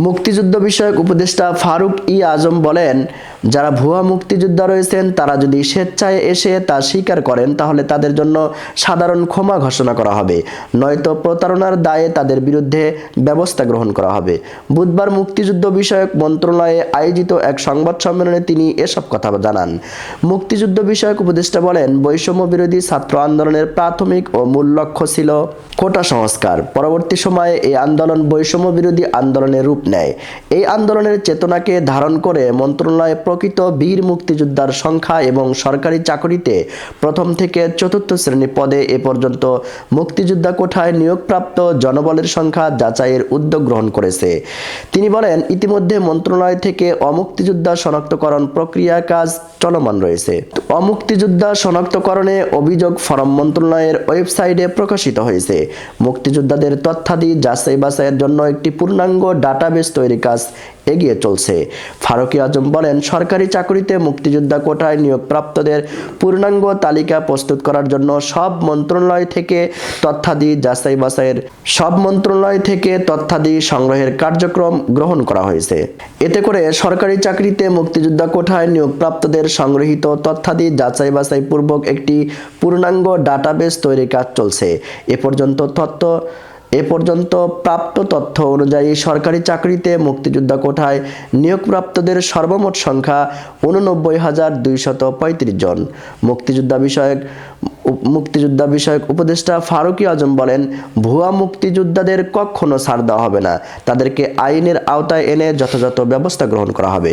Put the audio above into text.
মুক্তিযুদ্ধ বিষয়ক উপদেষ্টা ফারুক ই আজম বলেন যারা ভুয়া মুক্তিযোদ্ধা রয়েছেন, তারা যদি স্বেচ্ছায় এসে তা স্বীকার করেন, তাহলে তাদের জন্য সাধারণ ক্ষমা ঘোষণা করা হবে। নয়তো প্রতারণার দায়ে তাদের বিরুদ্ধে ব্যবস্থা গ্রহণ করা হবে। বুধবার মুক্তিযুদ্ধ বিষয়ক মন্ত্রণালয়ে আয়োজিত এক সংবাদ সম্মেলনে তিনি এসব কথা জানান। মুক্তিযুদ্ধ বিষয়ক উপদেষ্টা বলেন, বৈষম্য বিরোধী ছাত্র আন্দোলনের প্রাথমিক ও মূল লক্ষ্য ছিল কোটা সংস্কার। পরবর্তী সময়ে এই আন্দোলন বৈষম্য বিরোধী আন্দোলনের রূপ নেয়। এই আন্দোলনের চেতনাকে ধারণ করে মন্ত্রণালয়ে প্রকৃত বীর মুক্তিযোদ্ধার সংখ্যা এবং সরকারি চাকরিতে প্রথম থেকে চতুর্থ শ্রেণি পদে এ পর্যন্ত মুক্তিযোদ্ধা কোঠায় নিয়োগপ্রাপ্ত জনবলের সংখ্যা যাচাইয়ের উদ্যোগ গ্রহণ করেছে। তিনি বলেন, ইতিমধ্যে মন্ত্রণালয় থেকে অমুক্তিযোদ্ধা শনাক্তকরণ প্রক্রিয়া কাজ চলমান রয়েছে। অমুক্তিযোদ্ধা শনাক্তকরণে অভিযোগ ফরম মন্ত্রণালয়ের ওয়েবসাইটে প্রকাশিত হয়েছে। মুক্তিযোদ্ধাদের তথ্যাদি যাচাই বাছাইয়ের জন্য একটি পূর্ণাঙ্গ ডাটাবেস তৈরি কাজ এগিয়ে চলছে। ফারুকি আজম বলেন, সরকারি চাকরিতে মুক্তিযোদ্ধা কোটায় নিয়োগপ্রাপ্তদের পূর্ণাঙ্গ তালিকা প্রস্তুত করার জন্য সব মন্ত্রণালয় থেকে তথ্যাদি যাচাই বাছাইয়ের সব মন্ত্রণালয় থেকে তথ্যাদি সংগ্রহের কার্যক্রম গ্রহণ করা হয়েছে। এতে করে সরকারি চাকরিতে মুক্তিযোদ্ধা কোঠায় নিয়োগপ্রাপ্তদের সংগৃহীত তথ্যাদি যাচাই বাছাই পূর্বক একটি পূর্ণাঙ্গ ডাটাবেস তৈরির কাজ চলছে। এ পর্যন্ত তথ্য, এ পর্যন্ত প্রাপ্ত তথ্য অনুযায়ী সরকারি চাকরিতে মুক্তিযোদ্ধা কোঠায় নিয়োগপ্রাপ্তদের সর্বমোট সংখ্যা উননব্বই হাজার দুইশত পঁয়ত্রিশ জন। মুক্তিযোদ্ধা বিষয়ক মুক্তিযোদ্ধা বিষয়ক উপদেষ্টা ফারুকি আজম বলেন, ভুয়া মুক্তিযোদ্ধাদের কখনো ছাড় দেওয়া হবে না। তাদেরকে আইনের আওতায় এনে যথাযথ ব্যবস্থা গ্রহণ করা হবে।